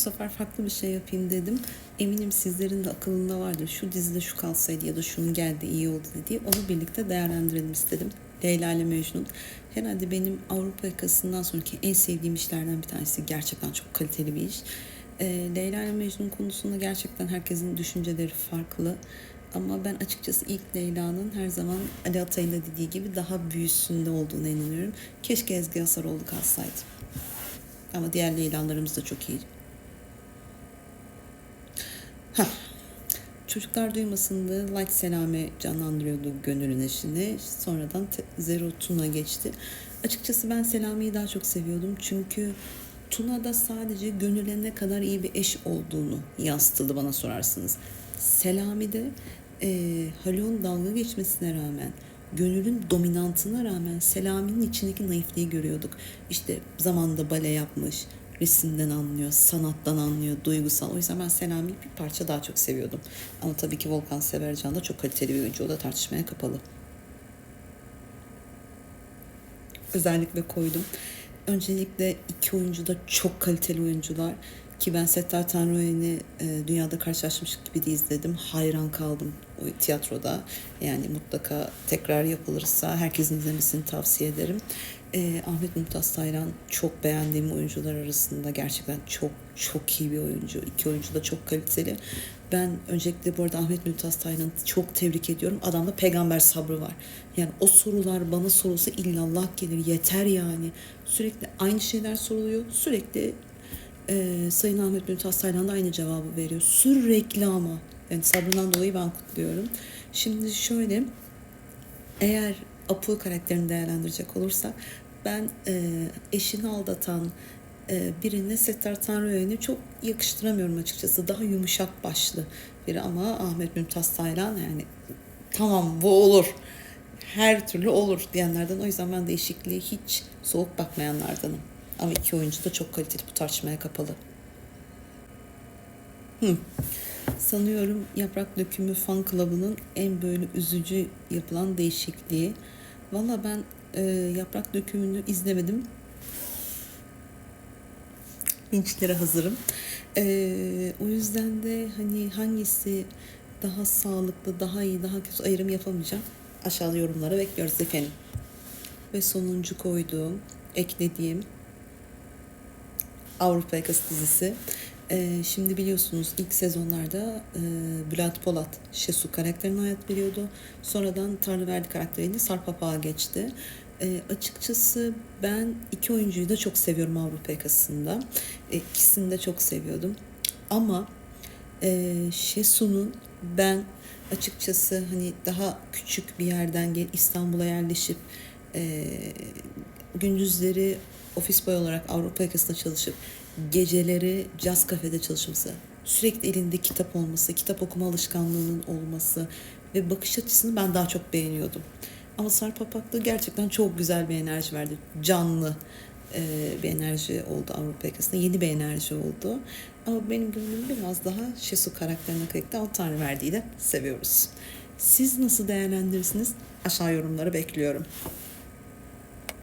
sefer farklı bir şey yapayım dedim. Eminim sizlerin de akılında vardır. Şu dizide şu kalsaydı ya da şunun geldi iyi oldu dediği. Onu birlikte değerlendirelim istedim. Leyla ile Mecnun. Herhalde benim Avrupa yakasından sonraki en sevdiğim işlerden bir tanesi. Gerçekten çok kaliteli bir iş. Ee, Leyla ile Mecnun konusunda gerçekten herkesin düşünceleri farklı. Ama ben açıkçası ilk Leyla'nın her zaman Ali Atay'ın da dediği gibi daha büyüsünde olduğuna inanıyorum. Keşke Ezgi Asaroğlu kalsaydı. Ama diğer Leyla'larımız da çok iyi. Hah. Çocuklar duymasın da Light Selame canlandırıyordu gönülün eşini. Sonradan Zero Tuna geçti. Açıkçası ben Selami'yi daha çok seviyordum. Çünkü Tuna'da sadece gönüle ne kadar iyi bir eş olduğunu yansıtıldı bana sorarsınız. Selami'de e, Haluk'un dalga geçmesine rağmen gönülün dominantına rağmen Selami'nin içindeki naifliği görüyorduk. İşte zamanında bale yapmış, resimden anlıyor, sanattan anlıyor, duygusal. O yüzden ben Selami'yi bir parça daha çok seviyordum. Ama tabii ki Volkan Severcan da çok kaliteli bir oyuncu. O da tartışmaya kapalı. Özellikle koydum. Öncelikle iki oyuncu da çok kaliteli oyuncular. Ki ben Settar Tanrıoğlu'nu e, dünyada karşılaşmış gibi de izledim. Hayran kaldım o tiyatroda. Yani mutlaka tekrar yapılırsa herkesin izlemesini tavsiye ederim. E, Ahmet Mümtaz Taylan çok beğendiğim oyuncular arasında gerçekten çok çok iyi bir oyuncu. İki oyuncu da çok kaliteli. Ben öncelikle bu arada Ahmet Mümtaz Taylan'ı çok tebrik ediyorum. Adamda peygamber sabrı var. Yani o sorular bana sorulsa illallah gelir. Yeter yani. Sürekli aynı şeyler soruluyor. Sürekli e, Sayın Ahmet Mümtaz Taylan da aynı cevabı veriyor. Sürekli ama. Yani sabrından dolayı ben kutluyorum. Şimdi şöyle eğer Apu karakterini değerlendirecek olursak ben e, eşini aldatan e, birine Settar Tanrıöğün'ü çok yakıştıramıyorum açıkçası. Daha yumuşak başlı biri ama Ahmet Mümtaz Taylan yani tamam bu olur. Her türlü olur diyenlerden. O yüzden ben değişikliğe hiç soğuk bakmayanlardanım. Ama iki oyuncu da çok kaliteli bu tartışmaya kapalı. Hı. Sanıyorum Yaprak Dökümü Fan Club'ının en böyle üzücü yapılan değişikliği. Valla ben e, Yaprak Dökümü'nü izlemedim. Linçlere hazırım. E, o yüzden de hani hangisi daha sağlıklı, daha iyi, daha kötü ayrım yapamayacağım. Aşağıda yorumlara bekliyoruz efendim. Ve sonuncu koyduğum, eklediğim Avrupa Yakası dizisi. Ee, şimdi biliyorsunuz ilk sezonlarda e, Bülent Polat Şesu karakterine hayat veriyordu. Sonradan Tanrıverdi karakteriyle Sarp Apak'a geçti. Ee, açıkçası ben iki oyuncuyu da çok seviyorum Avrupa Yakası'nda. E, ikisini de çok seviyordum. Ama e, Şesu'nun ben açıkçası hani daha küçük bir yerden gel İstanbul'a yerleşip e, gündüzleri ofis boy olarak Avrupa yakasında çalışıp geceleri caz kafede çalışması, sürekli elinde kitap olması, kitap okuma alışkanlığının olması ve bakış açısını ben daha çok beğeniyordum. Ama Sarp Apaklı gerçekten çok güzel bir enerji verdi. Canlı e, bir enerji oldu Avrupa yakasında. Yeni bir enerji oldu. Ama benim gönlüm biraz daha Şesu karakterine kayıkta o Tanrı verdiği de seviyoruz. Siz nasıl değerlendirirsiniz? Aşağı yorumlara bekliyorum.